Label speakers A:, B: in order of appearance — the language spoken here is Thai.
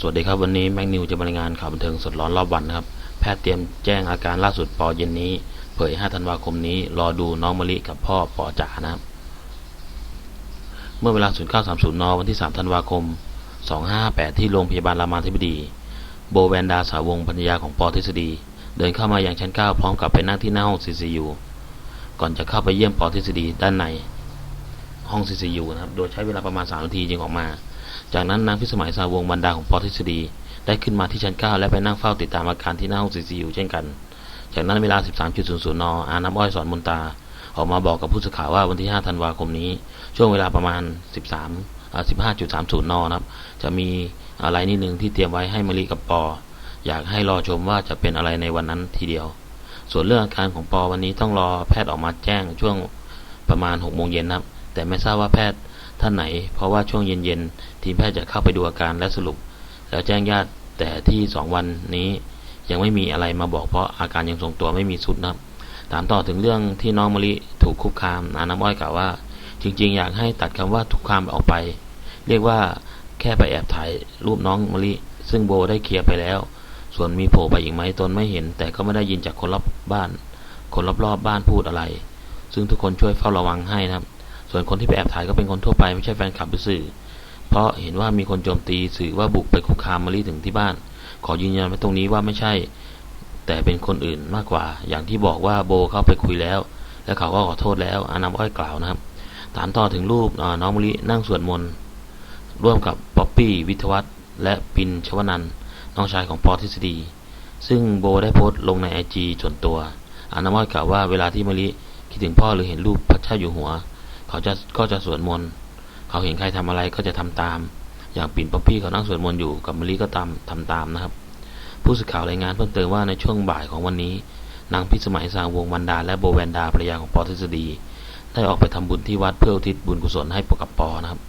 A: สวัสดีครับวันนี้แม็กนิวจะบรรยายงานข่าวบันเทิงสดร้อนรอบวันนะครับ แพทย์เตรียมแจ้งอาการล่าสุดปอเย็นนี้ เผย 5 ธันวาคมนี้ รอดูน้องมะลิกับพ่อปอจ๋านะครับ เมื่อเวลา 0930 น วันที่ 3 ธันวาคม 2558 ที่โรงพยาบาลรามาธิบดี โบแวนดาสาวงศ์ภรรยาของปอทฤษฎี เดินเข้ามาอย่างชั้น 9 พร้อมกับไปนั่งที่หน้าห้อง CCU ก่อนจะเข้าไปเยี่ยมปอทฤษฎีด้านในห้อง CCU นะครับ โดยใช้เวลาประมาณ 3 นาทีจึงออกมา จากนั้นนางพิสมัยสาวงบรรดาของปอทฤษฎีได้ขึ้นมาที่ชั้น 9 และไปนั่งเฝ้าติดตามอาการที่หน้าห้อง CCU เช่นกัน จากนั้นเวลา 13.00นอาน้ำอ้อยสอนมนตา ออกมาบอกกับผู้สื่อข่าวว่าวันที่ 5 ธันวาคมนี้ ช่วงเวลาประมาณ 13.15.30 นนะครับ จะมีอะไรนิดนึงที่เตรียมไว้ให้มะลิกับปอ อยากให้รอชมว่าจะเป็นอะไรในวันนั้นทีเดียว ส่วนเรื่องอาการของปอวันนี้ต้องรอแพทย์ออกมาแจ้งช่วงประมาณ6โมงเย็นนะครับ แต่ไม่ทราบว่าแพทย์ ท่านไหน เพราะว่าช่วงเย็นๆ ทีมแพทย์จะเข้าไปดูอาการและสรุป แล้วแจ้งญาติแต่ที่ 2 วันนี้ยังไม่มีอะไรมาบอกเพราะอาการยังทรงตัวไม่มีสุดนะครับ ถามต่อถึงเรื่องที่น้องมะลิถูกคุกคามอาน้ำอ้อยกล่าวว่า จริง ๆ อยากให้ตัดคำว่าทุกคามออกไป เรียกว่าแค่ไปแอบถ่ายรูปน้องมะลิซึ่งโบได้เคลียร์ไปแล้ว ส่วนมีโผล่ไปอีกไหมตนไม่เห็น แต่ก็ไม่ได้ยินจากคนรอบบ้าน คนรอบๆบบ้านพูดอะไร ซึ่งทุกคนช่วยเฝ้าระวังให้นะครับ ส่วนคนที่ไปแอบถ่ายก็เป็นคนทั่วไปไม่ใช่แฟนคลับหรือสื่อ เพราะเห็นว่ามีคนโจมตีสื่อว่าบุกไปคุกคามมะลิถึงที่บ้าน ขอยืนยันไว้ตรงนี้ว่าไม่ใช่ แต่เป็นคนอื่นมากกว่า อย่างที่บอกว่าโบเข้าไปคุยแล้ว และเขาก็ขอโทษแล้วอาน้ำอ้อยกล่าวนะครับ ถามต่อถึงรูปน้องมะลินั่งสวดมนต์ร่วมกับป๊อปปี้วิทวัฒน์และปินชวนันท์น้องชายของปอทฤษฎี ซึ่งโบได้โพสต์ลงในไอจีส่วนตัวอาน้ำอ้อยกล่าวว่าเวลาที่มะลิคิดถึงพ่อหรือเห็นรูปพระเจ้าอยู่หัว เขาจะก็จะสวดมนต์เขาเห็นใครทำอะไรก็จะทำตาม อย่างปิ่นป๊อปปี้เขานั่งสวดมนต์อยู่กับมะลิก็ตามทำตามนะครับ ผู้สื่อข่าวรายงานเพิ่มเติมว่าในช่วงบ่ายของวันนี้ นางพิสมัยสางวงวันดาและโบแวนดาภรรยาของปอทฤษฎี ได้ออกไปทำบุญที่วัดเพื่ออุทิศบุญกุศลให้ปกับปอนะครับ